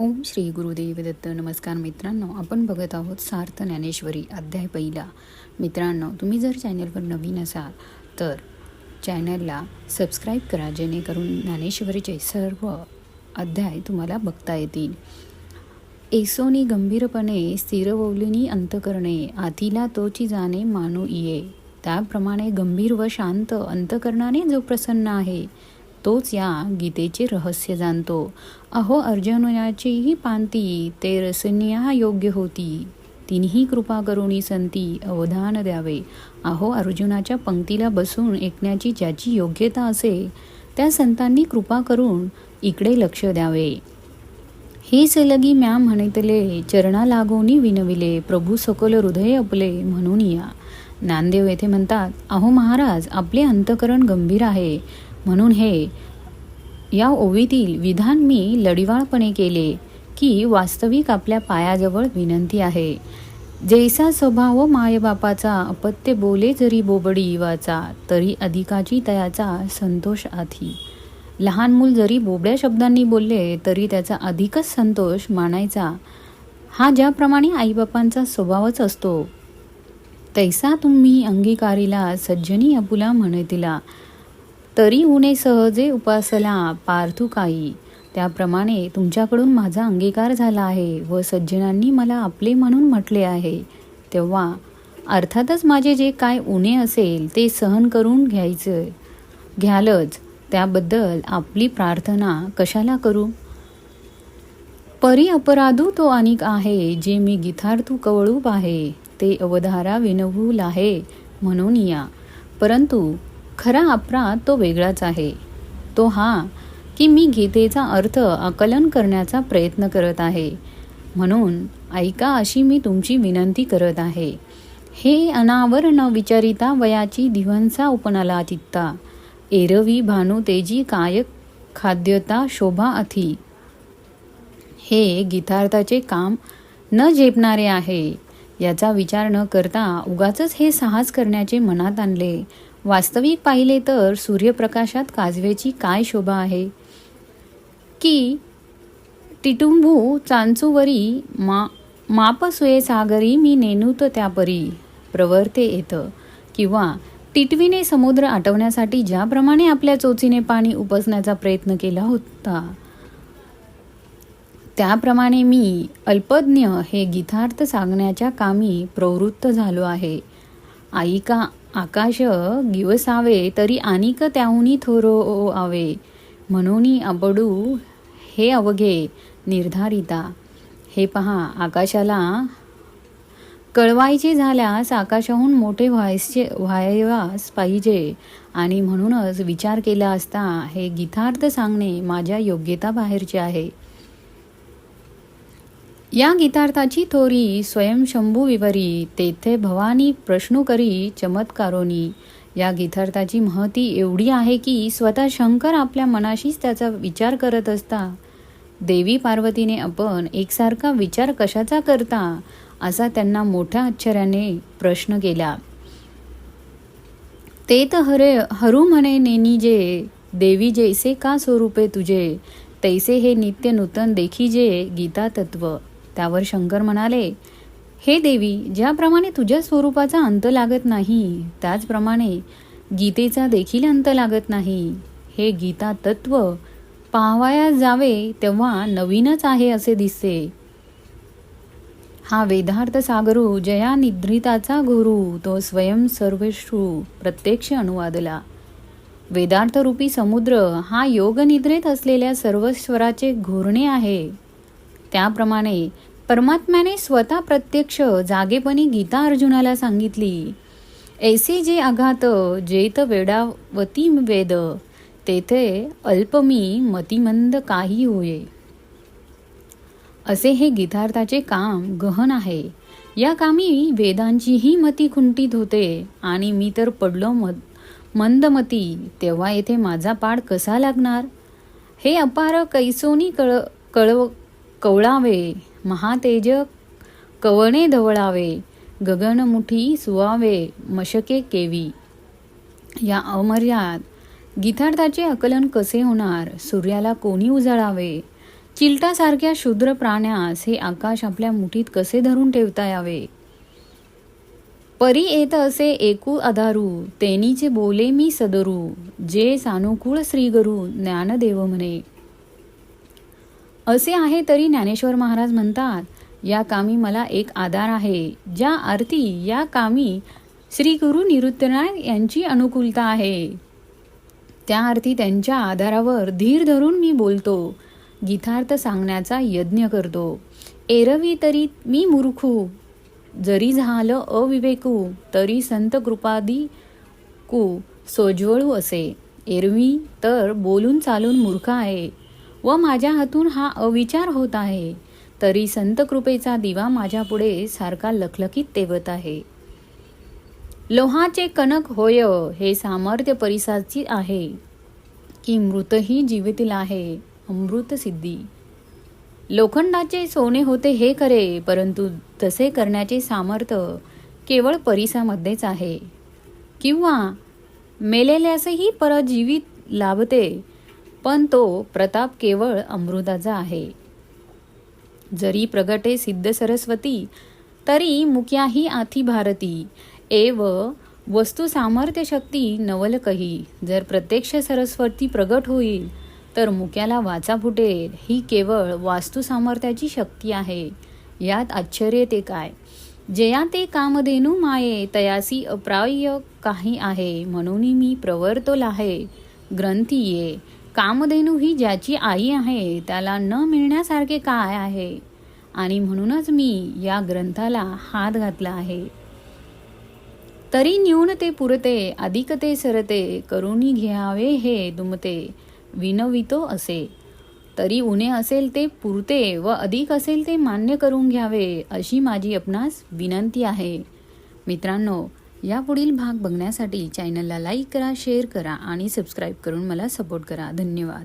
ओम श्री गुरुदेव दत्त नमस्कार मित्रांनो आपण बघत आहोत सार्थ ज्ञानेश्वरी अध्याय पहिला. मित्रांनो तुम्ही जर चॅनलवर नवीन असाल तर चॅनलला सबस्क्राईब करा जेणेकरून ज्ञानेश्वरीचे सर्व अध्याय तुम्हाला बघता येतील. एसोनी गंभीरपणे स्थिरववलिनी अंतकरणे आतीला तोची जाणे मानू ये त्याप्रमाणे गंभीर व शांत अंतकरणाने जो प्रसन्न आहे तोच या गीतेचे रहस्य जाणतो. अहो अर्जुनाचीही पांती ते रसनिया योग्य होती. तिन्ही कृपा करुणी संती अवधान द्यावे. अहो अर्जुनाच्या पंक्तीला बसून ऐकण्याची ज्याची योग्यता असे त्या संतांनी कृपा करून इकडे लक्ष द्यावे. हे सलगी म्या म्हणितले चरणा लागोनी विनविले प्रभू सकल हृदय आपले म्हणून या. नांदेव येथे म्हणतात अहो महाराज आपले अंतकरण गंभीर आहे. म्हणून हे या ओवीतील विधान मी लढिवाळपणे केले की वास्तविक आपल्या पायाजवळ विनंती आहे. जैसा स्वभाव मायबापाचा अपत्य बोले जरी बोबडी वाचा तरी अधिकाची तयाचा संतोष आधी. लहान मूल जरी बोबड्या शब्दांनी बोलले तरी त्याचा अधिकच संतोष मानायचा. हा ज्याप्रमाणे आईबापांचा स्वभावच असतो. तैसा तुम्ही अंगीकारीला सज्जनी अपुला म्हणतिला तरी उणे सहजे उपासला पार्थू काही. त्याप्रमाणे तुमच्याकडून माझा अंगीकार झाला आहे व सज्जनांनी मला आपले म्हणून म्हटले आहे. तेव्हा अर्थातच माझे जे काय उणे असेल ते सहन करून घ्यायचं. घ्यालच. त्याबद्दल आपली प्रार्थना कशाला करू? परी अपराधू तो अनिक आहे जे मी गीतार्थू कवळूप आहे. ते अवधारा विनवूल आहे म्हणून या. परंतु खरा अपराध तो वेगळाच आहे. तो हा की मी गीतेचा अर्थ आकलन करण्याचा प्रयत्न करत आहे. म्हणून ऐका अशी मी तुमची विनंती करत आहे. हे अनावर न विचारिता वयाची दिवंसा उपनाला चित्ता एरवी भानू तेजी काय खाद्यता शोभा अथी. हे गीतार्थाचे काम न झेपणारे आहे. याचा विचार न करता उगाच हे साहस करण्याचे मनात आणले. वास्तविक पाहिले तर सूर्यप्रकाशात काजवेची काय शोभा आहे? की टिटुंभू चांचूवरी मा मापसुये सागरी मी नेनूत त्यापरी प्रवर्ते येतं. किंवा टिटवीने समुद्र आटवण्यासाठी ज्याप्रमाणे आपल्या चोचीने पाणी उपसण्याचा प्रयत्न केला होता त्याप्रमाणे मी अल्पज्ञ हे गीतार्थ सांगण्याच्या कामी प्रवृत्त झालो आहे. ऐका आकाश गिवसावे तरी अनिक त्याहुनी थोरो आवे. म्हणून अबडू हे अवघे निर्धारिता. हे पहा आकाशाला कळवायचे झाल्यास आकाशाहून मोठे व्हायचे व्हायवास पाहिजे. आणि म्हणूनच विचार केला असता हे गीतार्थ सांगणे माझ्या योग्यता बाहेरचे आहे. या गीतार्थाची थोरी स्वयंशंभू विवरी तेथे भवानी प्रश्नो करी चमत्कारोनी. या गीतार्थाची महती एवढी आहे की स्वतः शंकर आपल्या मनाशीच त्याचा विचार करत असता. देवी पार्वतीने आपण एकसारखा विचार कशाचा करता असा त्यांना मोठ्या आश्चर्याने प्रश्न केला. ते तर हरे हरू म्हणे नेनी जे देवी जैसे का स्वरूपे तुझे तैसे हे नित्य नूतन देखीजे गीता तत्व त्यावर शंकर म्हणाले हे देवी ज्याप्रमाणे तुझ्या स्वरूपाचा अंत लागत नाही त्याचप्रमाणे गीतेचा देखील अंत लागत नाही. हे गीता तत्व पाहावया जावे तेव्हा नवीनच आहे असे दिसते. हा वेदार्थ सागरू जया निद्रिताचा गुरु तो स्वयं सर्वेश्रू प्रत्यक्ष अनुवादला. वेदार्थ रूपी समुद्र हा योगनिद्रेत असलेल्या सर्वस्वराचे घोरणे आहे. त्याप्रमाणे परमात्म्याने स्वतः प्रत्यक्ष जागेपणी गीता अर्जुनाला सांगितली. ऐसे जे आघात जेत वेडावती वेद तेथे अल्पमी मतिमंद काही होये. असे हे गीतार्थाचे काम गहन आहे. या कामी वेदांचीही मती खुंटीत होते आणि मी तर पडलो मत मंदमती तेव्हा येथे माझा पाड कसा लागणार? हे अपार कैसोनी कळ कळव कवळावे महातेज कवणे धवळावे गगनमुठी सुवावे मशके केवी. या अमर्याद गीतार्थाचे आकलन कसे होणार? सूर्याला कोणी उजळावे? चिलटासारख्या शूद्र प्राण्यास हे आकाश आपल्या मुठीत कसे धरून ठेवता यावे? परी येत असे एकू आधारू तेनीचे बोले मी सदरू जे सानुकूळ श्रीगुरु ज्ञानदेव म्हणे. असे आहे तरी ज्ञानेश्वर महाराज म्हणतात या कामी मला एक आधार आहे ज्या अर्थी या कामी श्री गुरु निवृत्तनाथ यांची अनुकूलता आहे. त्या अर्थी त्यांच्या आधारावर धीर धरून मी बोलतो गीतार्थ सांगण्याचा यज्ञ करतो. एरवी तरी मी मूर्खू जरी झालं अविवेकू तरी संत कृपादी कू सोज्वळू असे. एरवी तर बोलून चालून मूर्ख आहे. व माझ्या हातून हा अविचार होत आहे. तरी संत कृपेचा दिवा माझ्यापुढे सारखा लखलखीत तेवत आहे. लोहाचे कणक होय हे सामर्थ्य परिसाची आहे. की मृतही जीवितील आहे अमृत सिद्धी. लोखंडाचे सोने होते हे खरे परंतु तसे करण्याचे सामर्थ्य केवळ परिसामध्येच आहे. किंवा मेलेल्यासही परजीवित लाभते पण तो प्रताप केवळ अमृताचा आहे. जरी प्रगटे सिद्ध सरस्वती तरी मुक्याही आथी भारती. एव वस्तू सामर्थ्य शक्ती नवल कही जर प्रत्यक्ष सरस्वती प्रगट होईल तर मुक्याला वाचा फुटेल. ही केवळ वास्तू सामर्थ्याची शक्ती आहे. यात आश्चर्य ते काय? जया ते कामधेनू माये तयासी अप्राय काही आहे. म्हणून मी प्रवर्तोल आहे ग्रंथी ये. कामधेनू ही ज्याची आई आहे त्याला न मिळण्यासारखे काय आहे? आणि म्हणूनच मी या ग्रंथाला हात घातला आहे. तरी न्यून ते पुरते अधिक ते सरते करुणी घ्यावे हे दुमते विनवितो असे. तरी उणे असेल ते पुरते व अधिक असेल ते मान्य करून घ्यावे अशी माझी आपणास विनंती आहे. मित्रांनो यापुढील भाग बघण्यासाठी चॅनलला लाईक करा शेअर करा आणि सबस्क्राईब करून मला सपोर्ट करा. धन्यवाद.